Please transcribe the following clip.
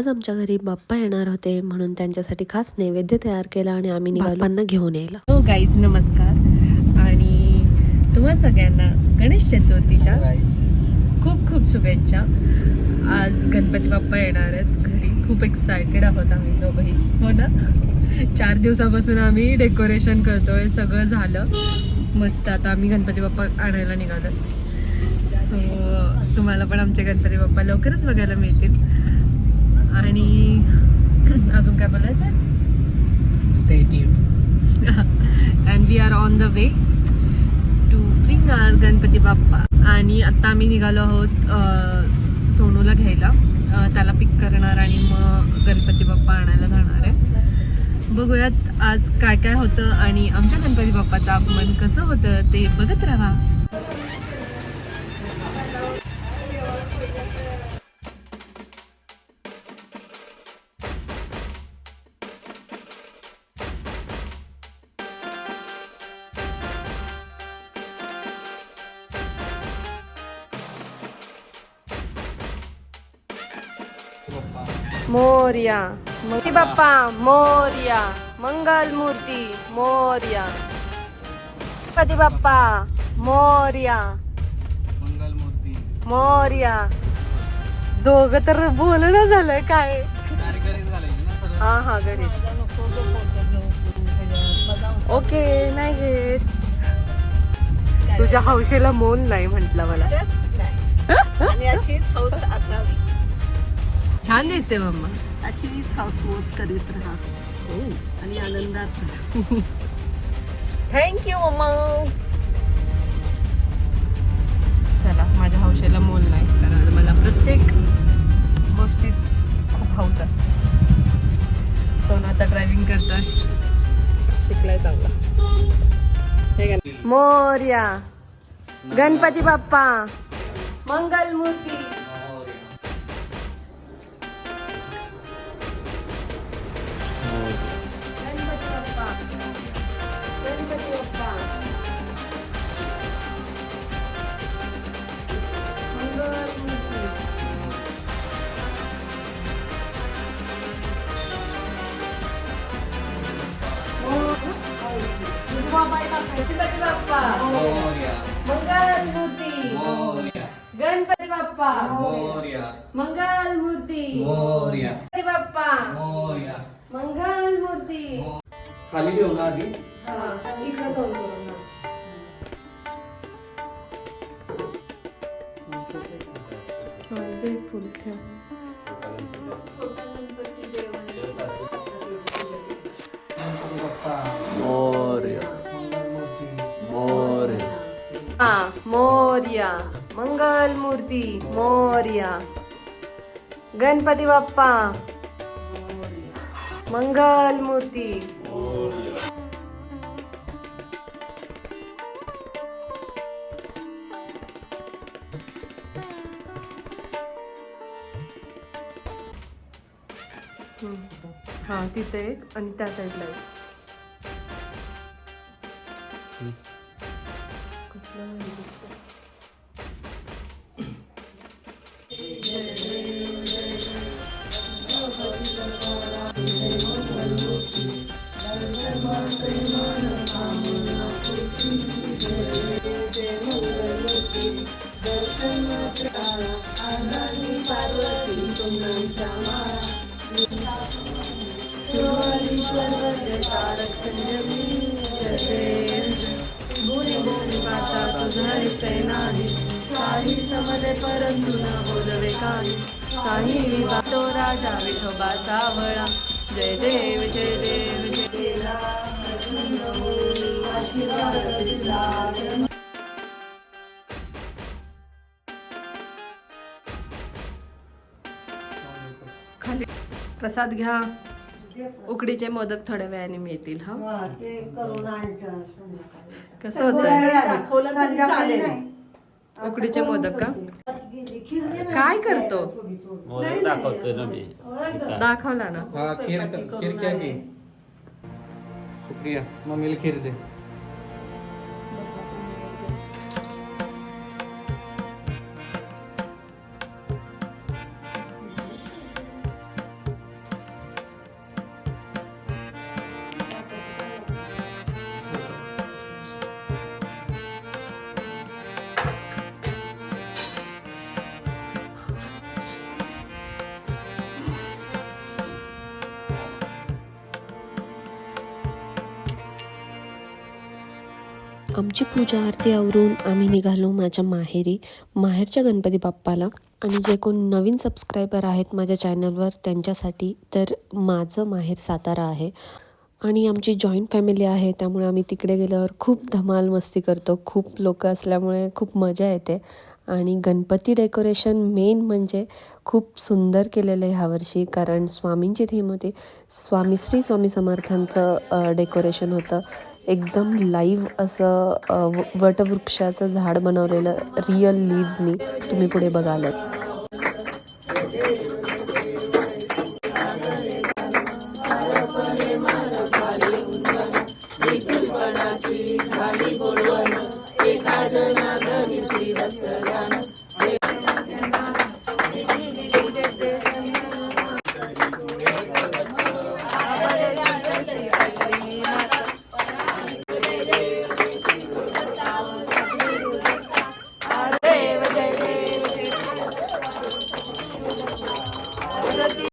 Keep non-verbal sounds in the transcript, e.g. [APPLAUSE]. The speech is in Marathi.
आज आमच्या घरी बाप्पा येणार होते म्हणून त्यांच्यासाठी खास नैवेद्य तयार केला आणि आम्ही निघालो. बाप्पांना घेऊन यायला. हो गाईज नमस्कार. आणि तुम्हा सगळ्यांना गणेश चतुर्थीच्या खूप खूप शुभेच्छा. आज गणपती बाप्पा येणार आहेत घरी. खूप एक्सायटेड आहोत आम्ही दोघंही. हो ना? चार दिवसापासून आम्ही डेकोरेशन करतोय सगळं झालं. मस्त आता आम्ही गणपती बाप्पा आणायला निघालो सो तुम्हाला पण आमचे गणपती बाप्पा लवकरच बघायला मिळतील. आणि [CLEARS THROAT] अजून काय बोलायचं Stay tuned. And we are on the way to bring our Ganpati Bappa आणि आता आम्ही निघालो आहोत सोनूला घ्यायला. त्याला पिक करणार आणि मग गणपती बाप्पा आणायला जाणार आहे. बघूयात आज काय काय होतं आणि आमच्या गणपती बाप्पाचं आगमन कसं होतं ते बघत राहा. मोर्या. गणपती बाप्पा मोर्या. मंगल मूर्ती मोर्या. गणपती बाप्पा मोर्या. मंगल मूर्ती. मोर्या. दोघ तर बोलणं झालंय काय? हा हा घरीच. ओके नाही घेत. तुझ्या हौशेला मोल नाही म्हंटल मला. [LAUGHS] आणि अशीच हौस असावी. छान दिसते मम्मा. अशीच हौस मोज करीत राहा. आणि आनंदात राहा. Thank you mamma. चला माझ्या हौशेला मोल नाही कारण मला प्रत्येक गोष्टीत खूप हौस असते. सोनं आता ड्रायव्हिंग करतोय. शिकलाय चांगला. हे मोर्या. गणपती बाप्पा. मंगल मूर्ती गणपती बाप्पा मोरया. मंगल मूर्ती मोरया. गणपती बाप्पा मोरया. मंगल मूर्ती मोरया. गणपती बाप्पा मोरया. मंगल मूर्ती खाली ठेवू ना आधी. हा इकडं तोंड करून दे फुल ठेव. मोरया. मोर्या मंगल मूर्ती मोर्या. गणपती बाप्पा. मंगल मूर्ती. हा तिथे एक आणि त्या साईडला एक. 들어가는 게 있어. काही विवा तो राजा विठोबा सावळा. जय देव जय देव जय देवा. आशीर्वाद दिला. खाली प्रसाद घ्या. उकडीचे मोदक थोड्या वेळाने मिळतील हा. कसं चालेल. उकडीचे मोदक का? काय करतो? मोदक दाखवतोय ना मी. दाखवला ना. हा खीर खीर क्या की. शुक्रिया मम्मीला खीर दे. आमची पूजा आरती आवरून आम्ही निघालो माझ्या माहेरी माहेरच्या गणपती बाप्पाला. आणि जे कोण नवीन सबस्क्रायबर आहेत माझ्या चॅनलवर त्यांच्यासाठी तर माझं माहेर सातारा आहे. आणि आमची जॉईंट फॅमिली आहे त्यामुळे आम्ही तिकडे गेल्यावर खूप धमाल मस्ती करतो. खूप लोक असल्यामुळे खूप मजा येते. आणि गणपती डेकोरेशन मेन म्हणजे खूप सुंदर केलेलं आहे ह्यावर्षी कारण स्वामींची थीम होती. स्वामी श्री स्वामी समर्थांचं डेकोरेशन होतं. एकदम लाईव्ह असं व- वटवृक्षाचं झाड बनवलेलं रिअल लिव्सनी तुम्ही पुढे बघालत. ಭಾರತಿ